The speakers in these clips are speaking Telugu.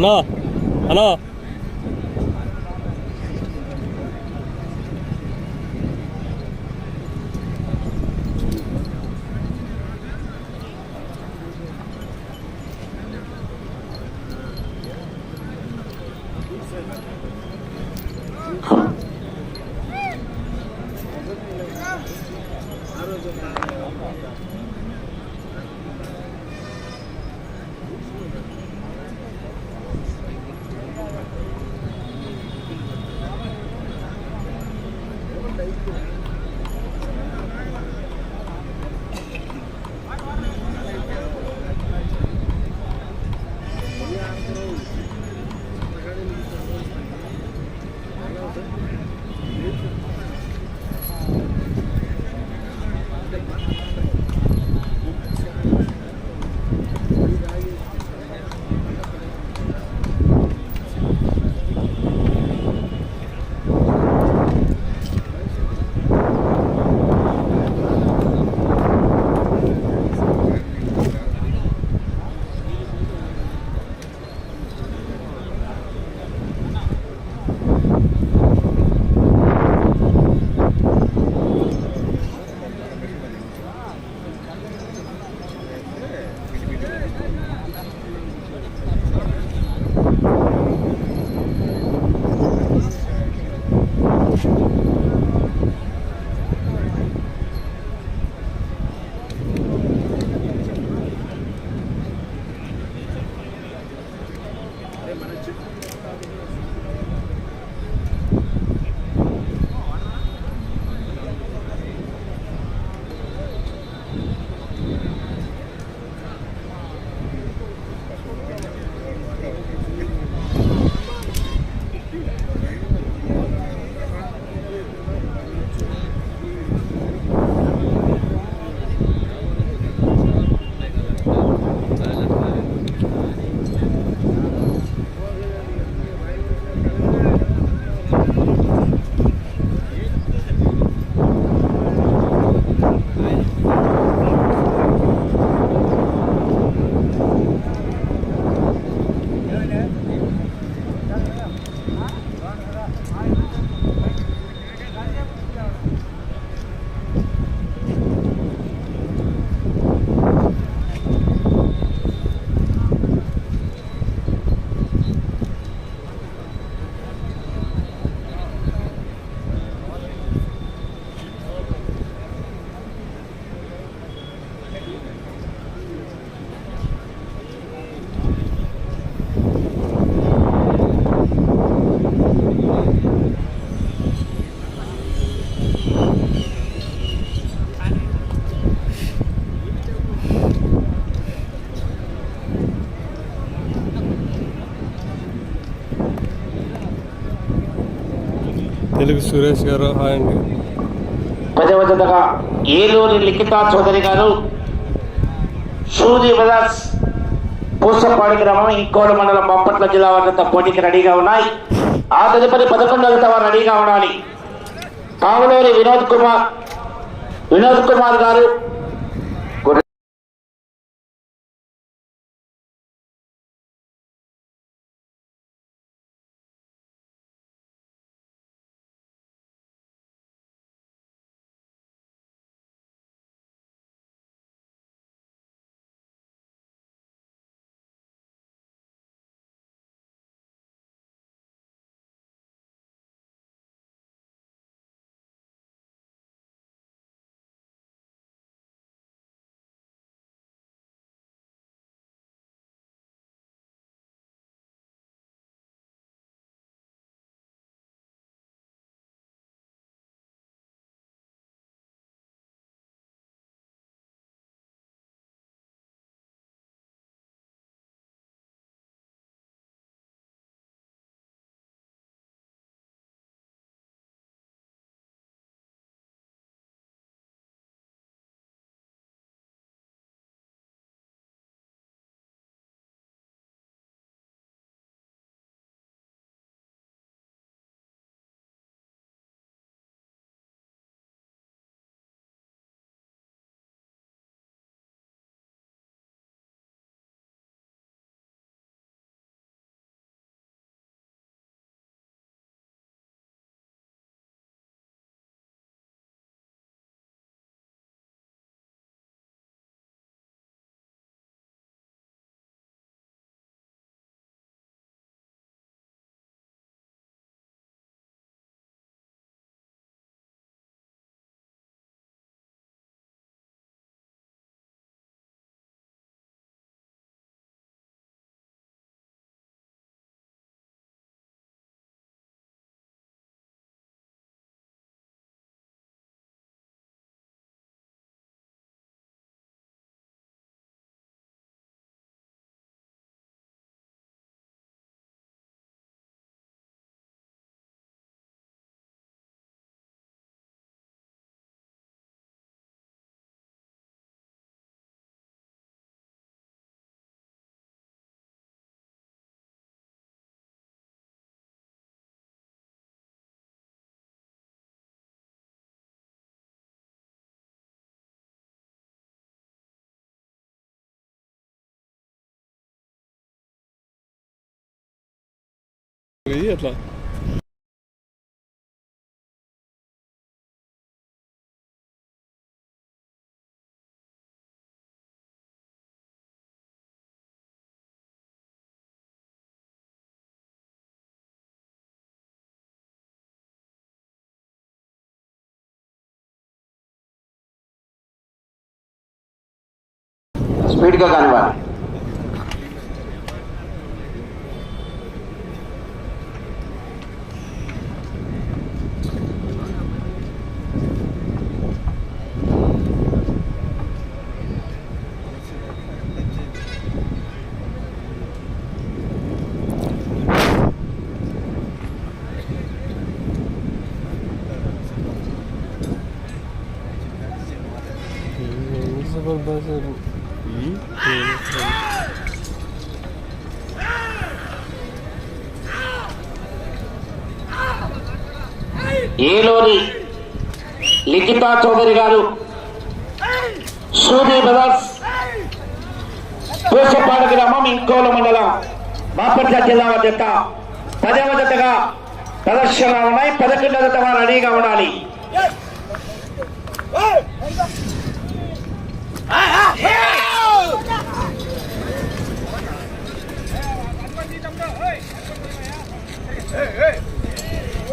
на తెలుగు సురేష్ గారు. హాయ్ అండి. పదవ ఏలూరి లిఖితా చౌదరి గారు సూది బ్రదర్స్ పూసపాడి గ్రామం ఇంకోల మండలం బాపట్ల జిల్లా వద్ద పోటీకి రెడీగా ఉన్నాయి. ఆ తదుపరి పదకొండవ వారు రెడీగా ఉండాలి. కావలూరి వినోద్ కుమార్ వినోద్ కుమార్ గారు Gleði ég alltaf. स्पीड का कानून ఏలోని లిఖితా చౌదరి గారు సూది బ్రదర్స్ పూసపాడు గ్రామం ఇంకోల మండలం బాపట్ల జిల్లా జత పదవ జతగా ప్రదర్శన ఉన్నాయి పదకొండవ జత వారు రెడీగా ఉండాలి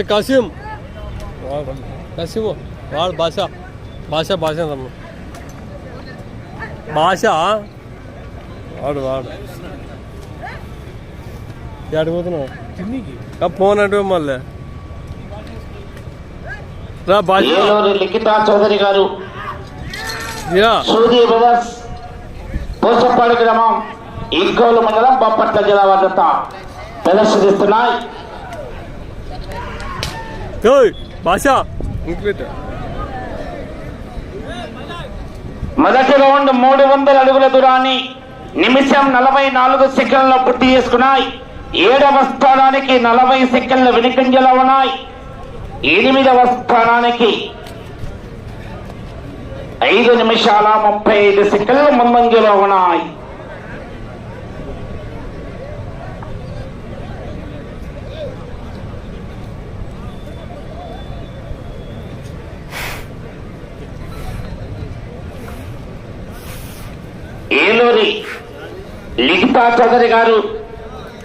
ఏ కాసిం? వాడు కాసిము వాడు భాష భాష భాష భాష? వాడు వాడు. అడిగిపోతున్నావు ఫోన్ అంటే మళ్ళీ. రా భాష. ఏలూరి లిఖితా చౌదరి గారు. యా. సూది బ్రదర్స్ పూసపాడు గ్రామం ఇంకోలు మండలం బాపట్ల జిల్లా వద్ద ప్రదర్శిస్తున్నాయి. భాష మొదటి రౌండ్ మూడు వందల అడుగుల దూరాన్ని నిమిషం నలభై నాలుగు సెకండ్ల పూర్తి చేసుకున్నాయి. ఏడవ స్థానానికి నలభై సెకండ్ల వెనుకంజలో ఉన్నాయి. ఎనిమిదవ స్థానానికి ఐదు నిమిషాల ముప్పై ఐదు సెకండ్లు ముందంజలో ఉన్నాయి. ఏలూరి లిఖితా చౌదరి గారు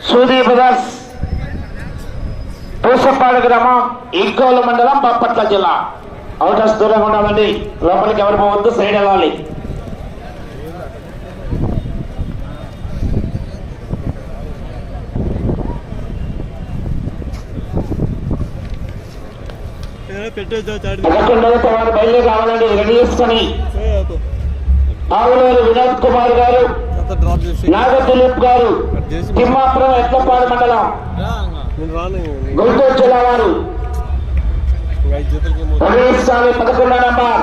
సూది బ్రదర్స్ పూసపాడు గ్రామం ఇంకోలు మండలం బాపట్ల జిల్లా. అవుటర్స్ దూరంగా ఉండాలండి. లోపలికి ఎవరు పోవద్దు సైడ్ వెళ్ళాలి. పదకొండవ వారు బయలుదేరి రావాలండి. రెడీ చేసుకొని ఆవులూరు వినోద్ కుమార్ గారు డ్రాప్ చేసి. నాగ దిలీప్ గారు తిమ్మాపురం ఎట్లపాడు మండలం గుంటూరు జిల్లా వారు. ప్రవేశించాలి పదకొండో నంబర్.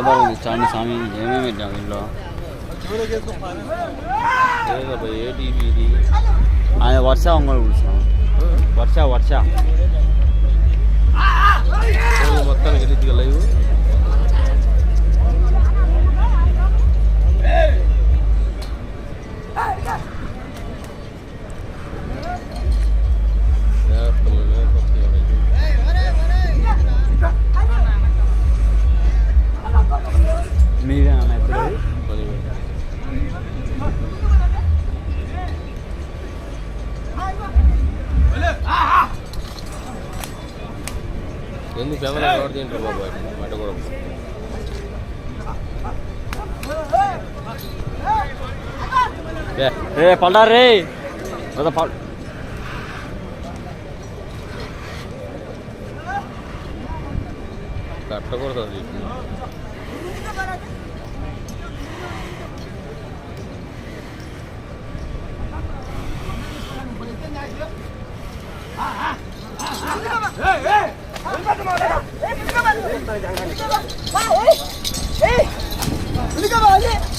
ఎంత బాగుంది చాండి స్వామి ఏమేమి పెట్టావు ఇంట్లో ఏటీవీ ఇది ఆయన వర్ష ఒంగోలు కూర్చున్నాం వర్ష వర్ష మొత్తానికి వెళ్ళిద్దిగా లైవ్ পাল্টা রে দাদা পাল কাটটা করে দাও Hey! Hey! Hey! Hey! Hey! Hey! Hey! Hey! Hey! Hey!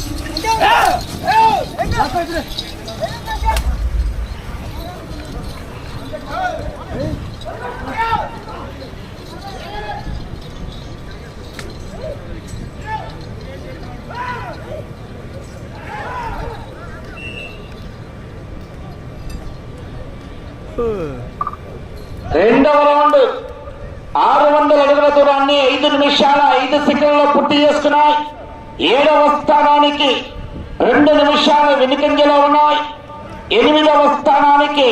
Hey! Hey! Hey! రెండవ రౌండ్ ఆరు వందల అడుగుల దూరాన్ని ఐదు నిమిషాల ఐదు సెకండ్లో పూర్తి చేసుకున్నాయి. ఏడవ స్థానానికి రెండు నిమిషాల వెనుకంజలో ఉన్నాయి. ఎనిమిదవ స్థానానికి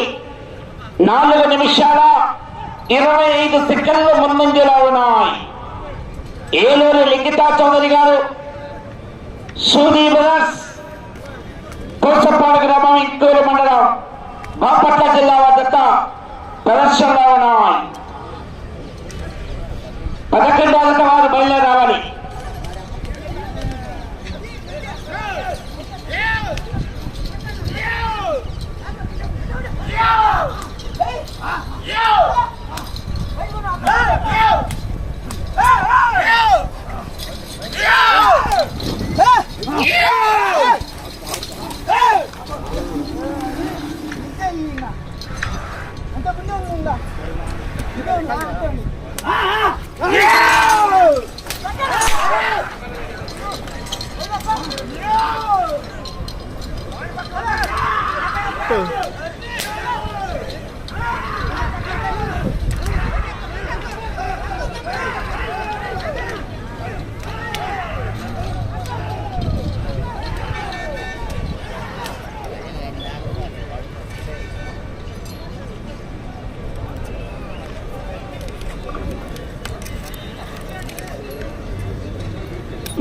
నాలుగు నిమిషాల ఇరవై ఐదు సెకండ్లు ముందంజలో ఉన్నాయి. ఏలూరు లిఖితా చౌదరి గారు సూది బ్రదర్స్ కోసపాడు గ్రామం ఇంకూరు మండలం. బాపట్ల జిల్లా వద్ద ప్రదర్శనలో ఉన్నాయి పదకొండవ జత వారు బయలుదేరి రావాలి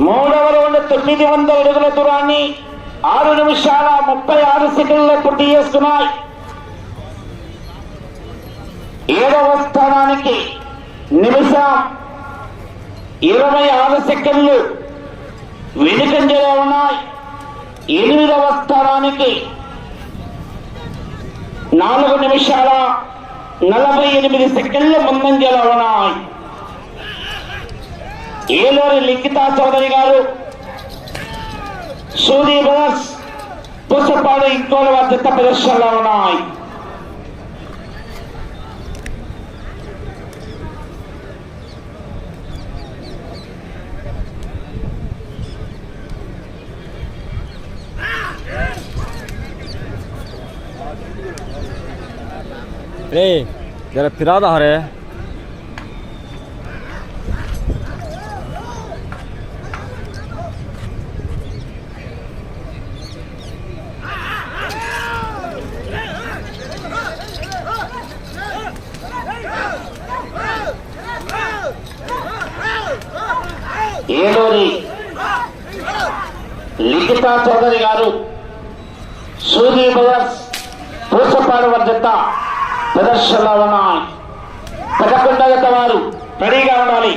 మూడవ రౌండ్ తొమ్మిది వందల అడుగుల దూరాన్ని ఆరు నిమిషాల ముప్పై ఆరు సెకండ్లో పూర్తి చేసుకున్నాయి ఏడవ స్థానానికి నిమిషం ఇరవై ఆరు సెకండ్లు వెనుకంజలో ఉన్నాయి. ఎనిమిదవ స్థానానికి నాలుగు నిమిషాల నలభై ఎనిమిది సెకండ్లు ముందంజలో ఉన్నాయి. ఏలూరి లిఖితా చౌదరి గారు సూది బ్రదర్స్ పుసపాడు ఇంకోల వద్ద ప్రదర్శనలో ఉన్నాయి రే జర ఫిరాదా హరే ఏలూరి లిఖితా చౌదరి గారు సూది బ్రదర్స్ పూసపాడు వద్ద ప్రదర్శనలో ఉన్నాయి పదకొండవ జత వారు రెడీగా ఉండాలి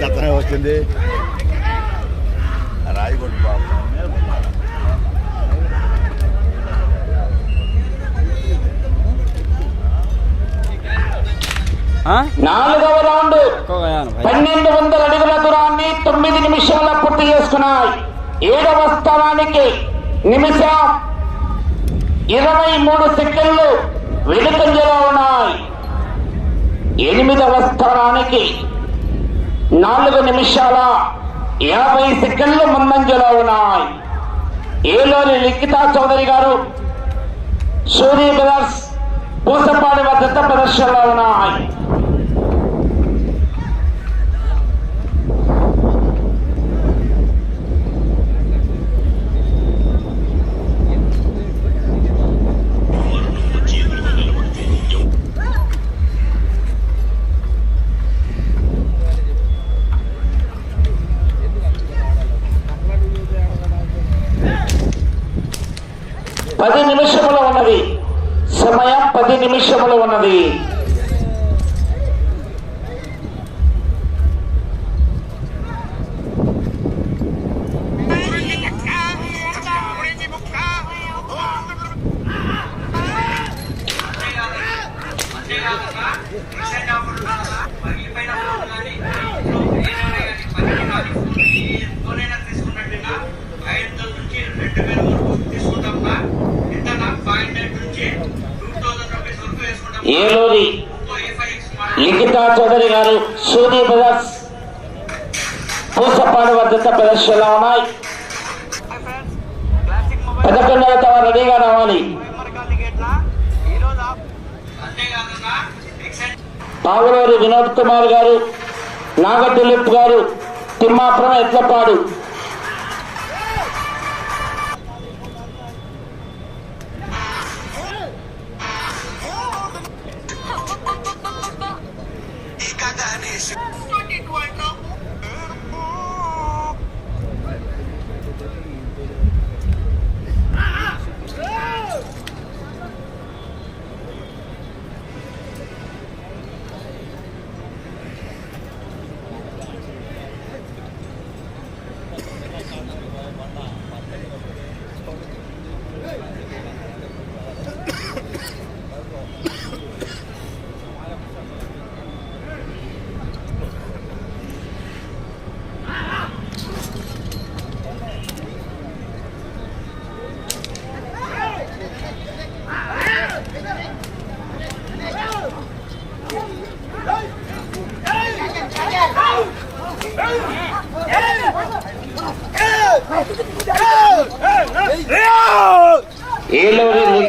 చెత్తనే వచ్చింది నాలుగవ రౌండ్. పన్నెండు వందల అడుగుల దూరాన్ని తొమ్మిది నిమిషాల పూర్తి చేసుకున్నాయి. ఏడవ స్థానానికి నిమిషం ఇరవై మూడు సెకండ్లు వెనుకంజలో ఉన్నాయి. ఎనిమిదవ స్థానానికి నాలుగు నిమిషాల యాభై సెకండ్లు ముందంజలో ఉన్నాయి. ఏలోని లిఖితా చౌదరి గారు సూర్య బ్రదర్స్ పూసపాడి వద్ద ప్రదర్శనలో ఉన్నాయి. నిమిషములు ఉన్నది. ఐదు నుంచి రెండు వేల ఏలోని లిఖితా చౌదరి గారు సూర్య బ్రదర్స్ పూసపాడు వద్ద ప్రదర్శనలో ఉన్నాయి. పదకొండవ తవ రెడీగా రావాలి. పావులూరి వినోద్ కుమార్ గారు నాగటిలిప్ గారు తిమ్మాపురం ఎట్లపాడు.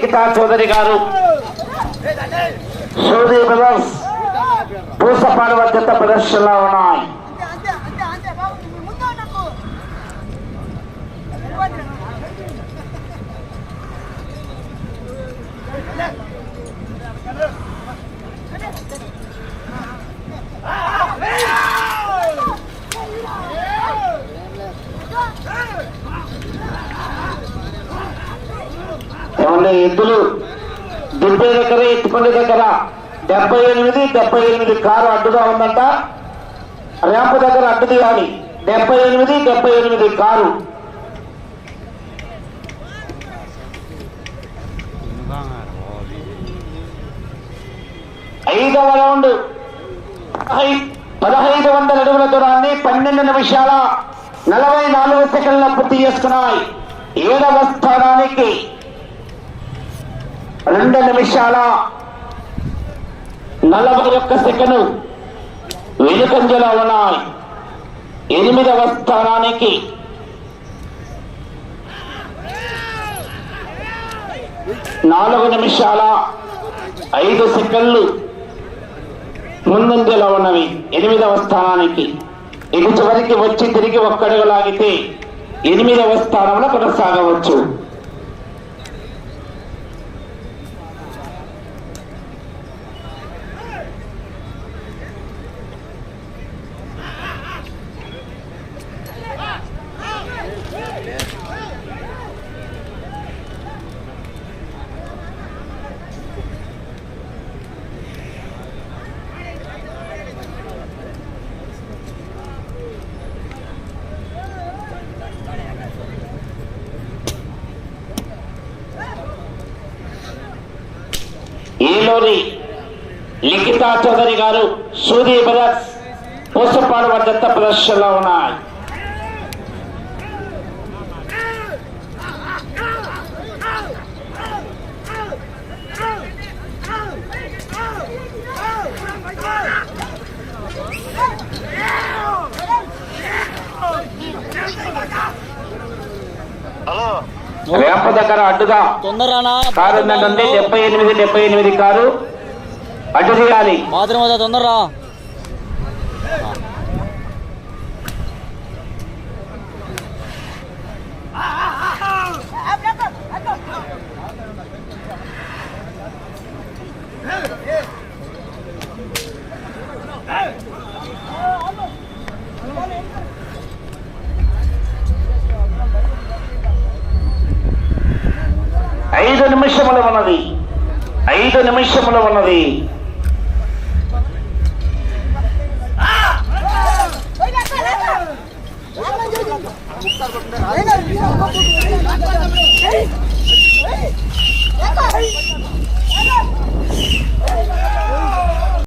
ఏలూరి లిఖితా చౌదరి గారు సూర్య బ్రదర్స్ పూసపాడు వద్ద ప్రదర్శనలో ఉన్నాయి అంతే ఏమన్నా ఎద్దులు దింపే దగ్గర ఎత్తుకునే దగ్గర. డెబ్బై ఎనిమిది డెబ్బై ఎనిమిది కారు అడ్డుగా ఉందంట. ర్యాంపు దగ్గర అడ్డు కానీ డెబ్బై ఎనిమిది డెబ్బై ఎనిమిది కారు. ఐదవ రౌండ్. పదహైదు వందల అడుగుల దూరాన్ని పన్నెండు నిమిషాల నలభై నాలుగు సెకండ్ల పూర్తి చేసుకున్నాయి. ఏడవ స్థానానికి రెండు నిమిషాల నలభై ఒక్క సెకండ్ వెనుకంజలో ఉన్నాయి. ఎనిమిదవ స్థానానికి నాలుగు నిమిషాల ఐదు సెకండ్లు ముందంజలో ఉన్నవి. ఎనిమిదవ స్థానానికి. ఇది చివరికి వచ్చి తిరిగి ఒక్కడుగు లాగితే ఎనిమిదవ స్థానంలో కొనసాగవచ్చు. ఈలోని లిఖితా చౌదరి గారు సూర్య బ్రదర్స్ పూసపాడు వద్ద ప్రదర్శనలో ఉన్నాయి. వేప దగ్గర అడ్డుగా. కారు ఉందంటే డెబ్బై ఎనిమిది డెబ్బై ఎనిమిది కారు. అడ్డు తీయాలి. తొందరరా ఐదు నిమిషములు ఉన్నది ఐదు నిమిషములు ఉన్నది